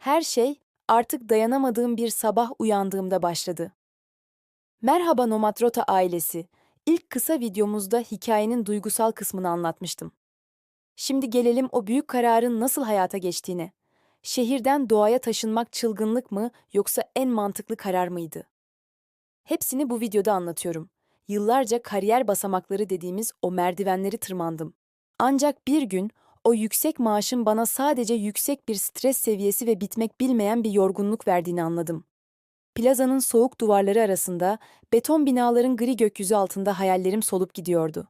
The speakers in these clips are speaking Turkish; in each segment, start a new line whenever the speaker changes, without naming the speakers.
Her şey artık dayanamadığım bir sabah uyandığımda başladı. Merhaba Nomatrota ailesi. İlk kısa videomuzda hikayenin duygusal kısmını anlatmıştım. Şimdi gelelim o büyük kararın nasıl hayata geçtiğine. Şehirden doğaya taşınmak çılgınlık mı yoksa en mantıklı karar mıydı? Hepsini bu videoda anlatıyorum. Yıllarca kariyer basamakları dediğimiz o merdivenleri tırmandım. Ancak bir gün o yüksek maaşın bana sadece yüksek bir stres seviyesi ve bitmek bilmeyen bir yorgunluk verdiğini anladım. Plazanın soğuk duvarları arasında, beton binaların gri gökyüzü altında hayallerim solup gidiyordu.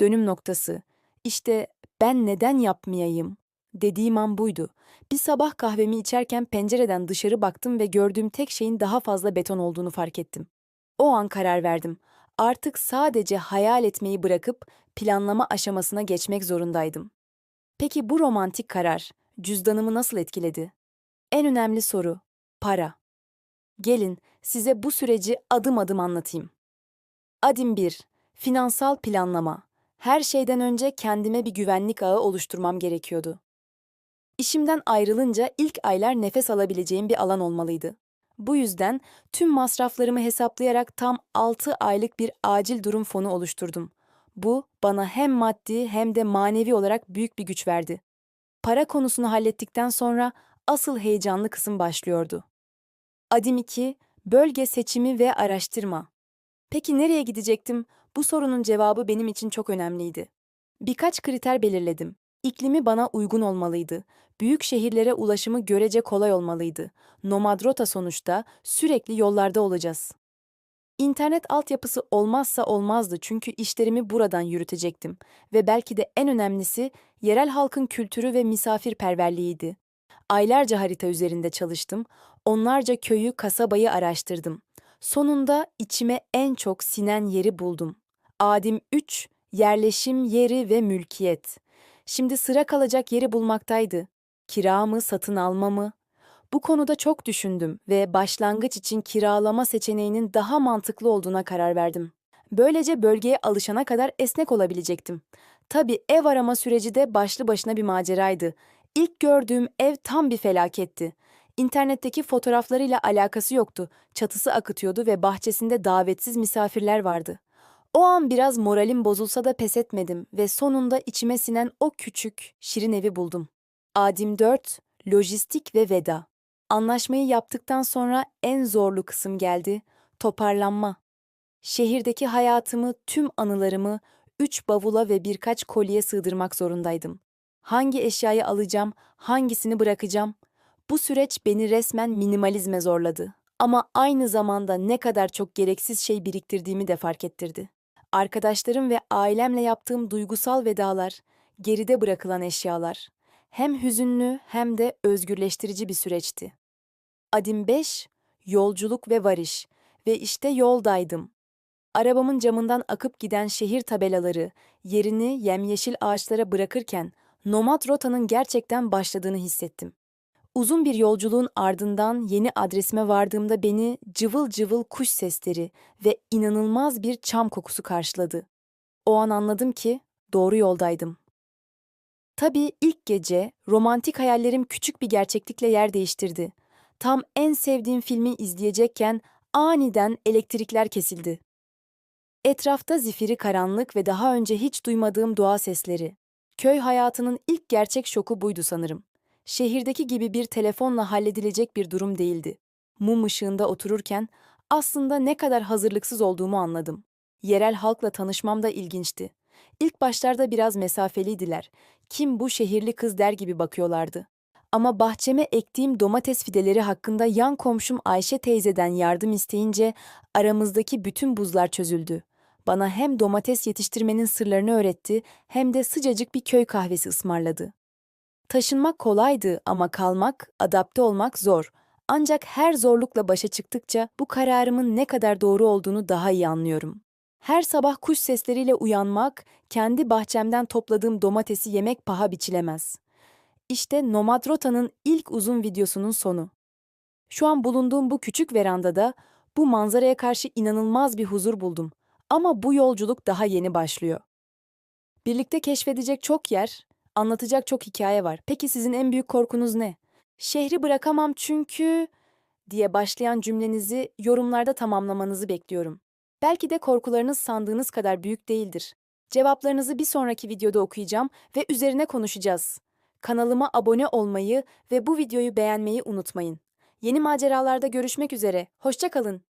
Dönüm noktası. İşte ben neden yapmayayım dediğim an buydu. Bir sabah kahvemi içerken pencereden dışarı baktım ve gördüğüm tek şeyin daha fazla beton olduğunu fark ettim. O an karar verdim. Artık sadece hayal etmeyi bırakıp planlama aşamasına geçmek zorundaydım. Peki bu romantik karar cüzdanımı nasıl etkiledi? En önemli soru para. Gelin size bu süreci adım adım anlatayım. Adım 1. Finansal planlama. Her şeyden önce kendime bir güvenlik ağı oluşturmam gerekiyordu. İşimden ayrılınca ilk aylar nefes alabileceğim bir alan olmalıydı. Bu yüzden tüm masraflarımı hesaplayarak tam 6 aylık bir acil durum fonu oluşturdum. Bu bana hem maddi hem de manevi olarak büyük bir güç verdi. Para konusunu hallettikten sonra asıl heyecanlı kısım başlıyordu. Adım 2. Bölge seçimi ve araştırma. Peki nereye gidecektim? Bu sorunun cevabı benim için çok önemliydi. Birkaç kriter belirledim. İklimi bana uygun olmalıydı. Büyük şehirlere ulaşımı görece kolay olmalıydı. Nomad rota sonuçta sürekli yollarda olacağız. İnternet altyapısı olmazsa olmazdı çünkü işlerimi buradan yürütecektim ve belki de en önemlisi yerel halkın kültürü ve misafirperverliğiydi. Aylarca harita üzerinde çalıştım, onlarca köyü, kasabayı araştırdım. Sonunda içime en çok sinen yeri buldum. Adim 3, yerleşim yeri ve mülkiyet. Şimdi sıra kalacak yeri bulmaktaydı. Kira mı, satın alma mı? Bu konuda çok düşündüm ve başlangıç için kiralama seçeneğinin daha mantıklı olduğuna karar verdim. Böylece bölgeye alışana kadar esnek olabilecektim. Tabii ev arama süreci de başlı başına bir maceraydı. İlk gördüğüm ev tam bir felaketti. İnternetteki fotoğraflarıyla alakası yoktu. Çatısı akıtıyordu ve bahçesinde davetsiz misafirler vardı. O an biraz moralim bozulsa da pes etmedim ve sonunda içime sinen o küçük, şirin evi buldum. Adim 4, lojistik ve veda. Anlaşmayı yaptıktan sonra en zorlu kısım geldi, toparlanma. Şehirdeki hayatımı, tüm anılarımı üç bavula ve birkaç kolye sığdırmak zorundaydım. Hangi eşyayı alacağım, hangisini bırakacağım? Bu süreç beni resmen minimalizme zorladı. Ama aynı zamanda ne kadar çok gereksiz şey biriktirdiğimi de fark ettirdi. Arkadaşlarım ve ailemle yaptığım duygusal vedalar, geride bırakılan eşyalar. Hem hüzünlü hem de özgürleştirici bir süreçti. Adim 5, yolculuk ve varış ve işte yoldaydım. Arabamın camından akıp giden şehir tabelaları yerini yemyeşil ağaçlara bırakırken nomad rotanın gerçekten başladığını hissettim. Uzun bir yolculuğun ardından yeni adresime vardığımda beni cıvıl cıvıl kuş sesleri ve inanılmaz bir çam kokusu karşıladı. O an anladım ki doğru yoldaydım. Tabii ilk gece romantik hayallerim küçük bir gerçeklikle yer değiştirdi. Tam en sevdiğim filmi izleyecekken aniden elektrikler kesildi. Etrafta zifiri karanlık ve daha önce hiç duymadığım doğa sesleri. Köy hayatının ilk gerçek şoku buydu sanırım. Şehirdeki gibi bir telefonla halledilecek bir durum değildi. Mum ışığında otururken aslında ne kadar hazırlıksız olduğumu anladım. Yerel halkla tanışmam da ilginçti. İlk başlarda biraz mesafeliydiler. Kim bu şehirli kız der gibi bakıyorlardı. Ama bahçeme ektiğim domates fideleri hakkında yan komşum Ayşe teyzeden yardım isteyince aramızdaki bütün buzlar çözüldü. Bana hem domates yetiştirmenin sırlarını öğretti hem de sıcacık bir köy kahvesi ısmarladı. Taşınmak kolaydı ama kalmak, adapte olmak zor. Ancak her zorlukla başa çıktıkça bu kararımın ne kadar doğru olduğunu daha iyi anlıyorum. Her sabah kuş sesleriyle uyanmak, kendi bahçemden topladığım domatesi yemek paha biçilemez. İşte Nomad Rota'nın ilk uzun videosunun sonu. Şu an bulunduğum bu küçük verandada bu manzaraya karşı inanılmaz bir huzur buldum. Ama bu yolculuk daha yeni başlıyor. Birlikte keşfedecek çok yer, anlatacak çok hikaye var. Peki sizin en büyük korkunuz ne? Şehri bırakamam çünkü diye başlayan cümlenizi yorumlarda tamamlamanızı bekliyorum. Belki de korkularınız sandığınız kadar büyük değildir. Cevaplarınızı bir sonraki videoda okuyacağım ve üzerine konuşacağız. Kanalıma abone olmayı ve bu videoyu beğenmeyi unutmayın. Yeni maceralarda görüşmek üzere. Hoşça kalın.